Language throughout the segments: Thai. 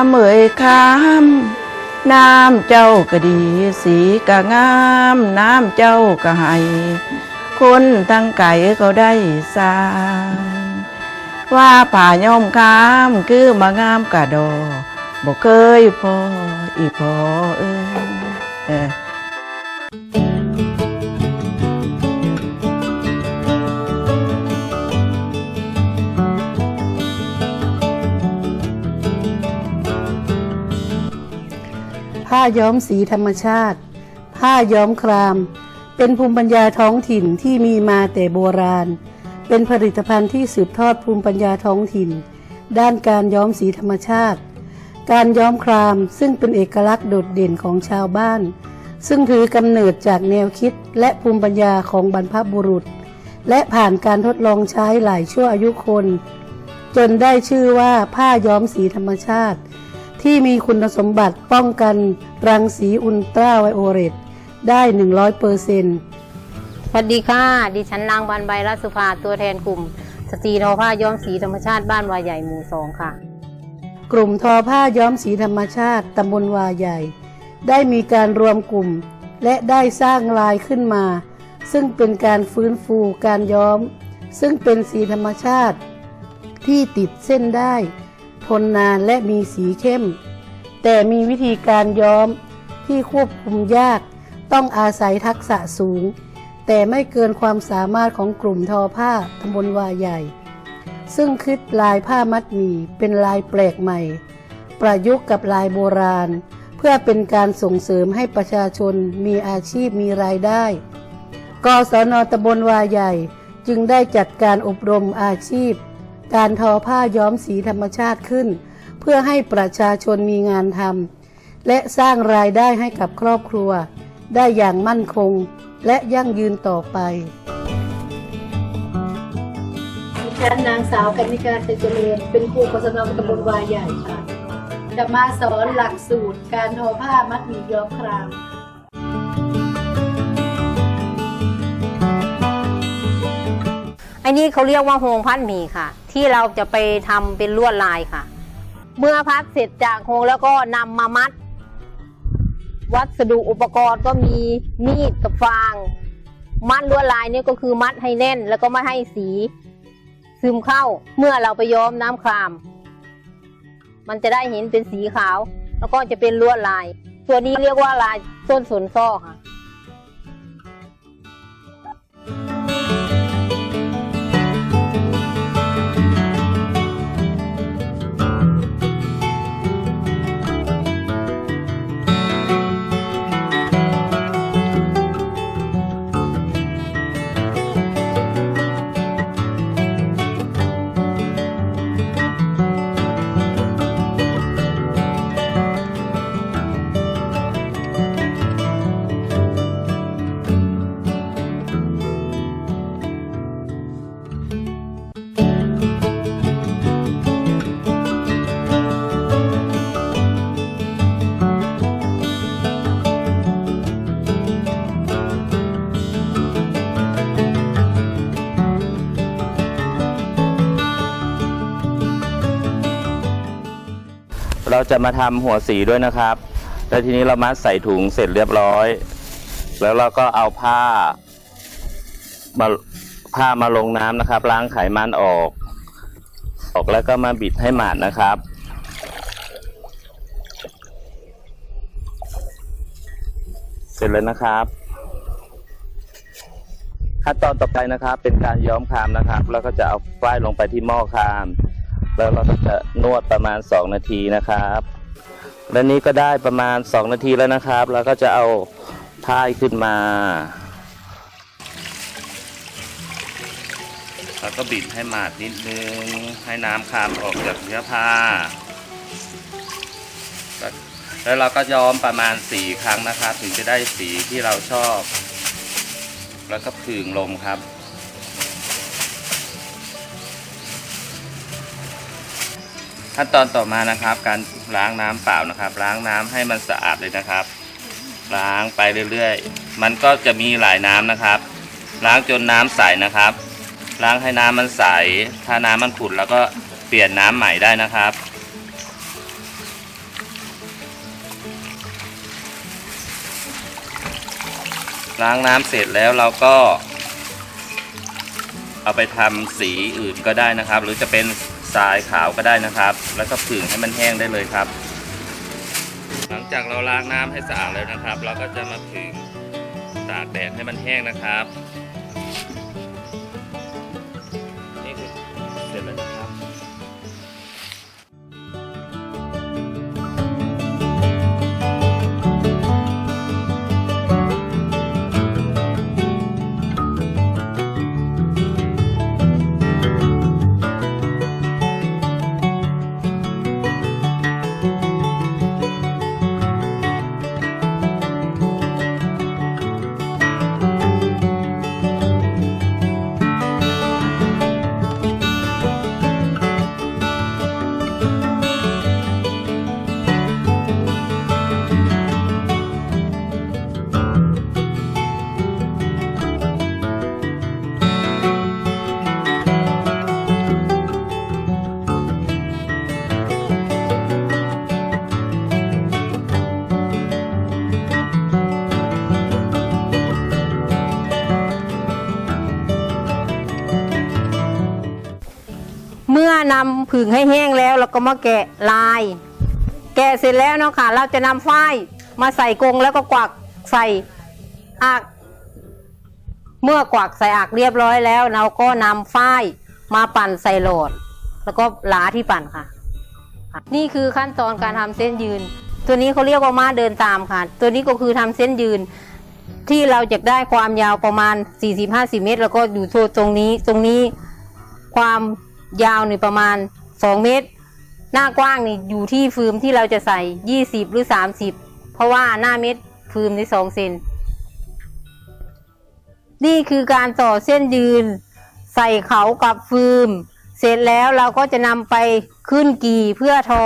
ข้ามเอ่ยขามน้ำเจ้าก็ดี สีก็งาม น้ำเจ้าก็ให้คนทั้งไก่ก็ได้สร้าว่าป่าย่อมขามคือมางามกะดอบ่เคยพออีพอเอ้ย ผ้าย้อมสีธรรมชาติ ผ้าย้อมคราม เป็นภูมิปัญญาท้องถิ่นที่มีมาแต่โบราณ เป็นผลิตภัณฑ์ที่สืบทอดภูมิปัญญาท้องถิ่น ด้านการย้อมสีธรรมชาติ การย้อมครามซึ่งเป็นเอกลักษณ์โดดเด่นของชาวบ้าน ซึ่งถือกำเนิดจากแนวคิดและภูมิปัญญาของบรรพบุรุษ และผ่านการทดลองใช้หลายชั่วอายุคน จนได้ชื่อว่าผ้าย้อมสีธรรมชาติ ที่มีคุณสมบัติป้องกันรังสีอุลตราไวโอเลตได้ 100เปอร์เซ็นต์สวัสดีค่ะ ดิฉันนางบันใบรัสุภาตัวแทนกลุ่ม สตรีทอผ้าย้อมสีธรรมชาติบ้านวายใหญ่หมู่สองค่ะ กลุ่มทอผ้าย้อมสีธรรมชาติตำบลวาใหญ่ ได้มีการรวมกลุ่ม และได้สร้างลายขึ้นมา ซึ่งเป็นการฟื้นฟูการย้อม ซึ่งเป็นสีธรรมชาติ ที่ติดเส้นได้ท นนานและมีสีเข้ม แต่มีวิธีการย้อมที่ควบคุมยาก ต้องอาศัยทักษะสูง แต่ไม่เกินความสามารถของกลุ่มทอผ้าตำบลวาใหญ่ ซึ่งคิดลายผ้ามัดหมี่เป็นลายแปลกใหม่ ประยุกต์กับลายโบราณ เพื่อเป็นการส่งเสริมให้ประชาชนมีอาชีพมีรายได้ กศนตำบลวาใหญ่จึงได้จัดการอบรมอาชีพ การทอผ้าย้อมสีธรรมชาติขึ้น เพื่อให้ประชาชนมีงานทำและสร้างรายได้ให้กับครอบครัว ได้อย่างมั่นคงและยั่งยืนต่อไปฉันนางสาวกนิการเตเจริญเป็นครูกศนตำบลวายใหญ่ค่ะ จะมาสอนหลักสูตรการทอผ้ามัดหมี่ย้อมคราม อันนี้เขาเรียกว่าโฮงพัดหมี่ค่ะ ที่เราจะไปทำเป็นลวดลายค่ะ เมื่อพัดเสร็จจากโฮงแล้วก็นำมามัด วัสดุอุปกรณ์ก็มีมีดกับฟาง มัดลวดลายนี่ก็คือมัดให้แน่น แล้วก็ไม่ให้สี ซึมเข้าเมื่อเราไปย้อมน้ำคราม มันจะได้เห็นเป็นสีขาว แล้วก็จะเป็นลวดลาย ตัวนี้เรียกว่าลายต้นสนซ้อค่ะ เราจะมาทำหัวสีด้วยนะครับ แล้วทีนี้เรามัดใส่ถุงเสร็จเรียบร้อย แล้วเราก็เอาผ้ามาผ้ามาลงน้ำนะครับ ล้างไขมันออก ออกแล้วก็มาบิดให้หมาดนะครับเสร็จแล้วนะครับ ขั้นตอนต่อไปนะครับ เป็นการย้อมคามนะครับ แล้วก็จะเอาฝ้ายลงไปที่หม้อคาม แล้วเราก็จะนวดประมาณ 2 นาทีนะครับและนี้ก็ได้ประมาณ 2 นาทีแล้วนะครับแล้วก็จะเอาผ้าขึ้นมา แล้วก็บิดให้หมาดนิดนึง ให้น้ำคามออกจากเนื้อผ้า แล้วเราก็ย้อมประมาณสี่ครั้งนะครับ ถึงจะได้สีที่เราชอบ แล้วก็ผึ่งลมครับ ขั้นตอนต่อมานะครับ การล้างน้ำเปล่านะครับ ล้างน้ำให้มันสะอาดเลยนะครับ ล้างไปเรื่อยๆ มันก็จะมีหลายน้ำนะครับ ล้างจนน้ำใสนะครับ ล้างให้น้ำมันใส ถ้าน้ำมันขุ่นแล้วก็เปลี่ยนน้ำใหม่ได้นะครับล้างน้ำเสร็จแล้วเราก็ เอาไปทำสีอื่นก็ได้นะครับ หรือจะเป็น ทรายขาวก็ได้นะครับ แล้วก็ผึ่งให้มันแห้งได้เลยครับ หลังจากเราล้างน้ำให้สะอาดแล้วนะครับ เราก็จะมาผึ่งตากแดดให้มันแห้งนะครับ ผึ่งให้แห้งแล้วเราก็มาแกะลาย แกะเสร็จแล้วเนาะค่ะ เราจะนำฝ้ายมาใส่กรงแล้วก็กวักใส่อักเมื่อกวักใส่อักเรียบร้อยแล้ว เราก็นำฝ้ายมาปั่นใส่โหลด แล้วก็หลาที่ปั่นค่ะ นี่คือขั้นตอนการทำเส้นยืน ตัวนี้เขาเรียกว่าม้าเดินตามค่ะ ตัวนี้ก็คือทำเส้นยืนที่เราจะได้ความยาวประมาณ 40-50 เมตร แล้วก็อยู่ตรงนี้ ตรงนี้ความยาวนี่ประมาณ สองเมตร หน้ากว้างนี่อยู่ที่ฟืมที่เราจะใส่ยี่สิบหรือสามสิบเพราะว่าหน้าเม็ดฟืมนี่2เซนนี่คือการต่อเส้นยืน ใส่เขากับฟืม เสร็จแล้วเราก็จะนำไปขึ้นกีเพื่อทอ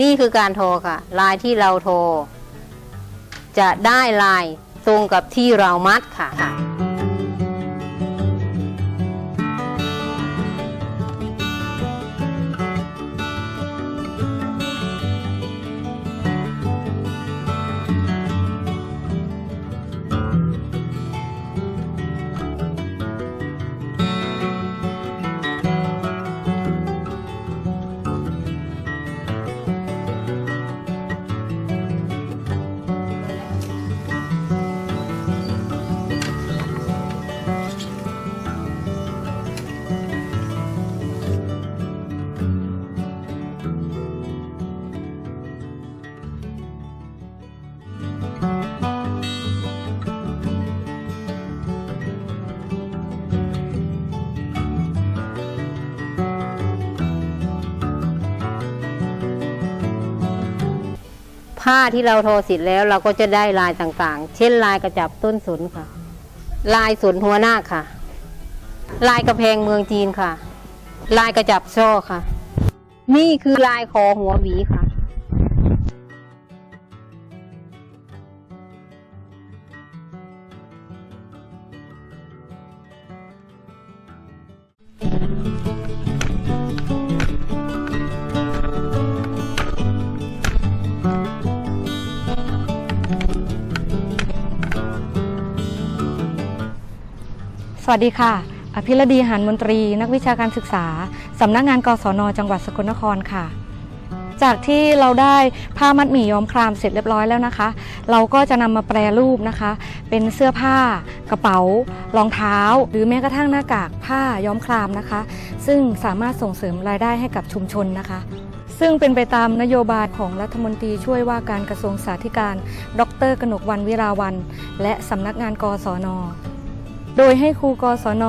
นี่คือการโทรค่ะ ลายที่เราโทรจะได้ลายตรงกับที่เรามัดค่ะค่ะ ผ้าที่เราโทอเสร็จแล้วเราก็จะได้ลายต่างๆ เช่นลายกระจับต้นสนค่ะ ลายสนหัวหน้าคค่ะ ลายกระแพงเมืองจีนค่ะ ลายกระจับช่อค่ะ นี่คือลายคอหัวหวีค่ะ วัสดีค่ะ อภิรดีหานมนตรี นักวิชาการศึกษา สำนักงานกศน จังหวัดสกลนครค่ะ จากที่เราได้ผ้ามัดหมี่ย้อมครามเสร็จเรียบร้อยแล้วนะคะ เราก็จะนำมาแปรรูปนะคะ เป็นเสื้อผ้า กระเป๋ารองเท้า หรือแม้กระทั่งหน้ากากผ้าย้อมครามนะคะ ซึ่งสามารถส่งเสริมรายได้ให้กับชุมชนนะคะ ซึ่งเป็นไปตามนโยบายของรัฐมนตรีช่วยว่าการกระทรวงสาธารณการ ดร กนกวันวิราวัน และสำนักงานกศน โดยให้ครูกศน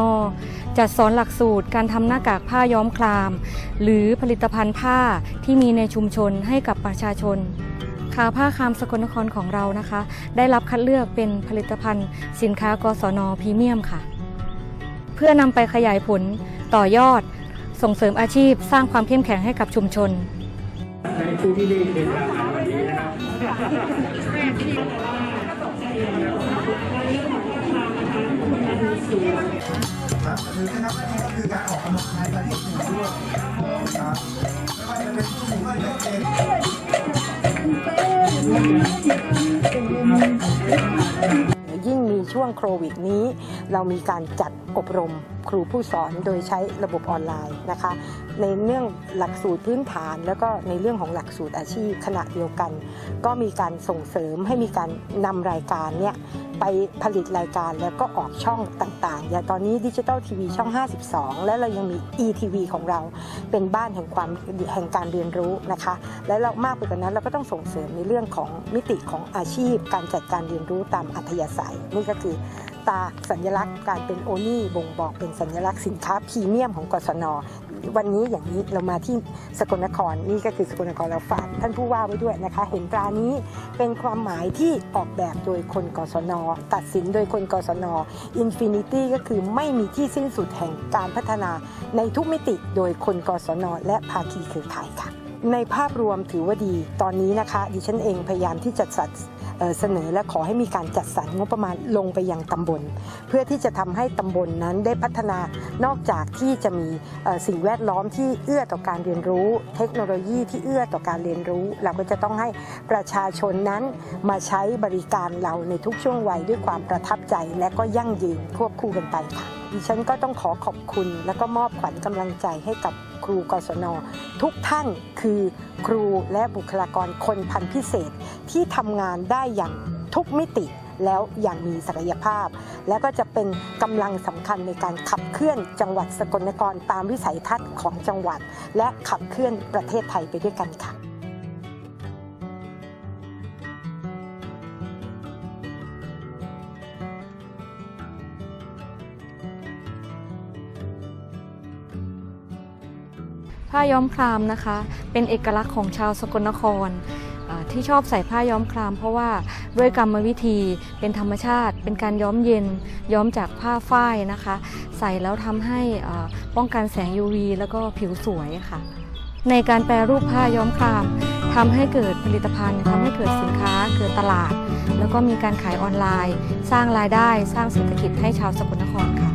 จัดสอนหลักสูตรการทำหน้ากากผ้าย้อมคราม หรือผลิตภัณฑ์ผ้าที่มีในชุมชนให้กับประชาชนขาผ้าคามสกลนครของเรานะคะ ได้รับคัดเลือกเป็นผลิตภัณฑ์ สินค้ากศนพรีเมียมค่ะ เพื่อนำไปขยายผลต่อยอด ส่งเสริมอาชีพสร้างความเข้มแข็งให้กับชุมชนในผู้ที่ได้เดินทางมาวันนี้นะครับ ยิ่งมีช่วงโควิดนี้ เรามีการจัดอบรมครูผู้สอนโดยใช้ระบบออนไลน์นะคะ ในเรื่องหลักสูตรพื้นฐาน แล้วก็ในเรื่องของหลักสูตรอาชีพขณะเดียวกัน ก็มีการส่งเสริมให้มีการนำรายการเนี่ยไปผลิตรายการแล้วก็ออกช่องต่างๆ อย่างตอนนี้ดิจิตอลทีวีช่อง 52 และเรายังมี ETV ของเราเป็นบ้านแห่งความแห่งการเรียนรู้นะคะ และเรามากไปกว่านั้นเราก็ต้องส่งเสริมในเรื่องของมิติของอาชีพ การจัดการเรียนรู้ตามอัธยาศัยนี่ก็คือ ตาสัญลักษณ์การเป็นโอนี่บ่งบอกเป็นสัญลักษณ์สินค้าพรีเมียมของกศนวันนี้อย่างนี้เรามาที่สกลนครนี่ก็คือสกลนครเราฝากท่านผู้ว่าไว้ด้วยนะคะ เห็นตรานี้เป็นความหมายที่ออกแบบโดยคนกศน ตัดสินโดยคนกศน Infinity ก็คือไม่มีที่สิ้นสุดแห่งการพัฒนาในทุกมิติโดยคนกศน และภาคีเครือข่ายค่ะ ในภาพรวมถือว่าดีตอนนี้นะคะ ดิฉันเองพยายามที่จะจัด เสนอและขอให้มีการจัดสรรงบประมาณลงไปยังตำบล เพื่อที่จะทำให้ตำบลนั้นได้พัฒนานอกจากที่จะมีสิ่งแวดล้อมที่เอื้อต่อการเรียนรู้ เทคโนโลยีที่เอื้อต่อการเรียนรู้ เราก็จะต้องให้ประชาชนนั้นมาใช้บริการเราในทุกช่วงวัยด้วยความประทับใจและก็ยั่งยืนควบคู่กันไปค่ะ ดิฉันก็ต้องขอขอบคุณ และก็มอบขวัญกำลังใจให้กับครูกศน ทุกท่านคือครูและบุคลากรคนพันพิเศษที่ทำงานได้อย่างทุกมิติแล้วอย่างมีศักยภาพ และก็จะเป็นกำลังสำคัญในการขับเคลื่อนจังหวัดสกลนครตามวิสัยทัศน์ของจังหวัด และขับเคลื่อนประเทศไทยไปด้วยกันค่ะ ผ้าย้อมครามนะคะ เป็นเอกลักษณ์ของชาวสกลนครที่ชอบใส่ผ้าย้อมคราม เพราะว่าด้วยกรรมวิธีเป็นธรรมชาติ เป็นการย้อมเย็นย้อมจากผ้าฝ้ายนะคะ ใส่แล้วทำให้ป้องกันแสง UV แล้วก็ผิวสวยค่ะ ในการแปรรูปผ้าย้อมครามทำให้เกิดผลิตภัณฑ์ทำให้เกิดสินค้าเกิดตลาด แล้วก็มีการขายออนไลน์ สร้างรายได้สร้างเศรษฐกิจให้ชาวสกลนครค่ะ